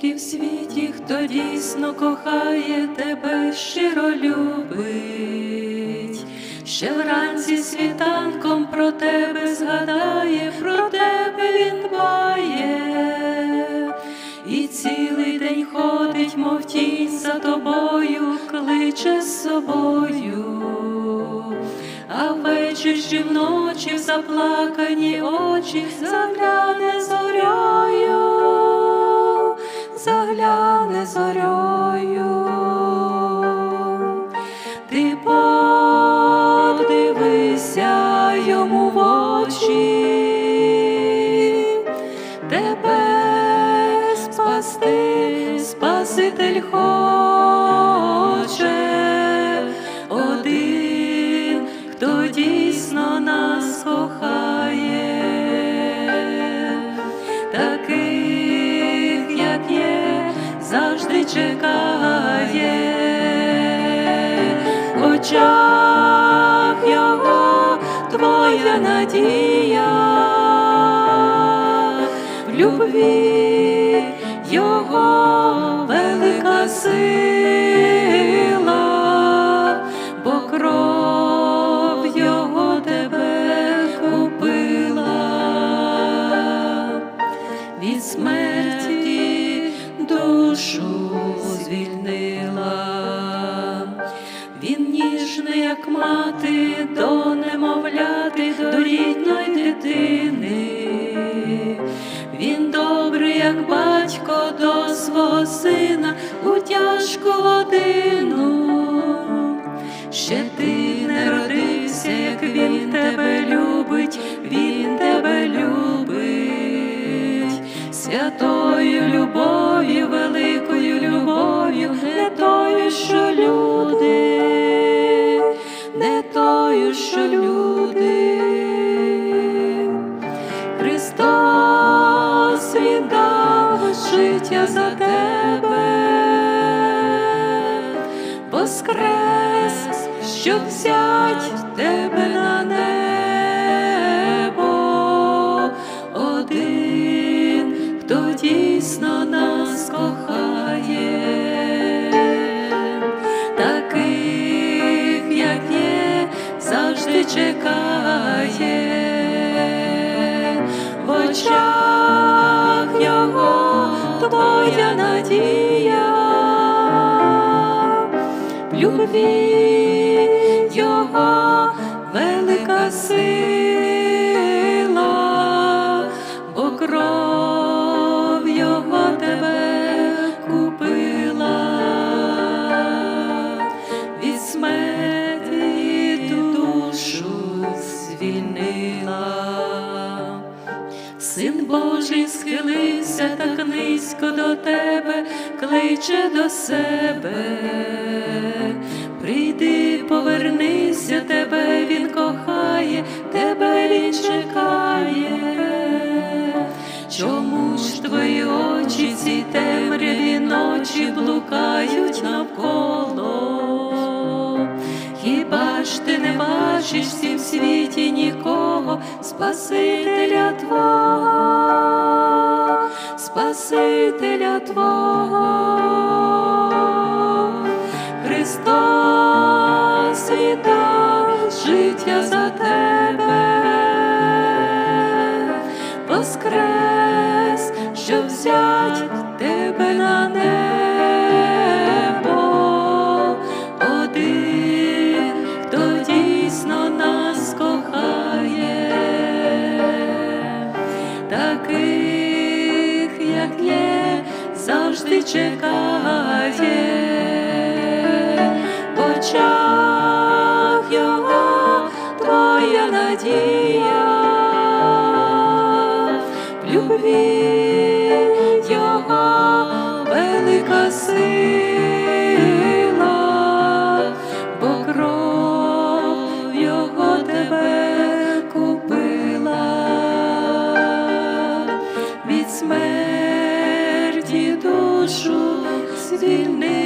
Тільки в світі, хто дійсно кохає тебе, щиро любить, ще вранці світанком про тебе згадає, про тебе він дбає, і цілий день ходить, мов тінь за тобою, кличе з собою. А ввечері вночі заплакані очі загляне зоряю, загляне зоряю. Очах його твоя надія, в любві його велика сила, Він як мати, до немовляти, до рідної дитини. Він добрий, як батько до свого сина у тяжку годину. Ще ти не родився, як він тебе любить, він тебе любить, святою любов'ю, великою любов'ю, не тою, що люди, що люди. Христос віддав життя за тебе, воскрес, щоб взять тебе на небо, твоя надія, в любві його велика сила, схилився так низько до тебе, кличе до себе. Прийди, повернися, тебе він кохає, тебе він чекає. Чому ж твої очі ці темряві ночі блукають навколо? Хіба ж ти не бачиш в цім світі нікого, Спасителя Твого, життя за тебе, воскрес, щоб взять тебе на небо, один, хто дійсно нас кохає, таких, як є, завжди чекає, надія в любві його велика сила, бо кров його тебе купила, від смерті душу звільнила.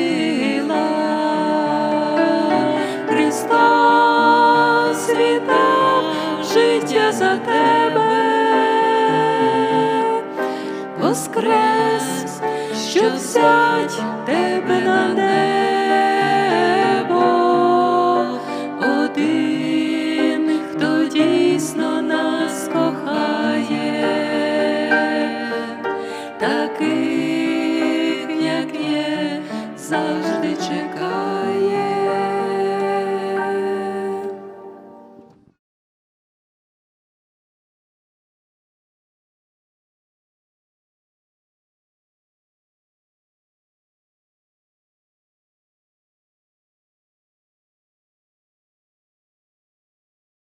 за тебе, воскрес, що взять тебе на небо, один, хто дійсно нас кохає, таких, як є, завжди чекає.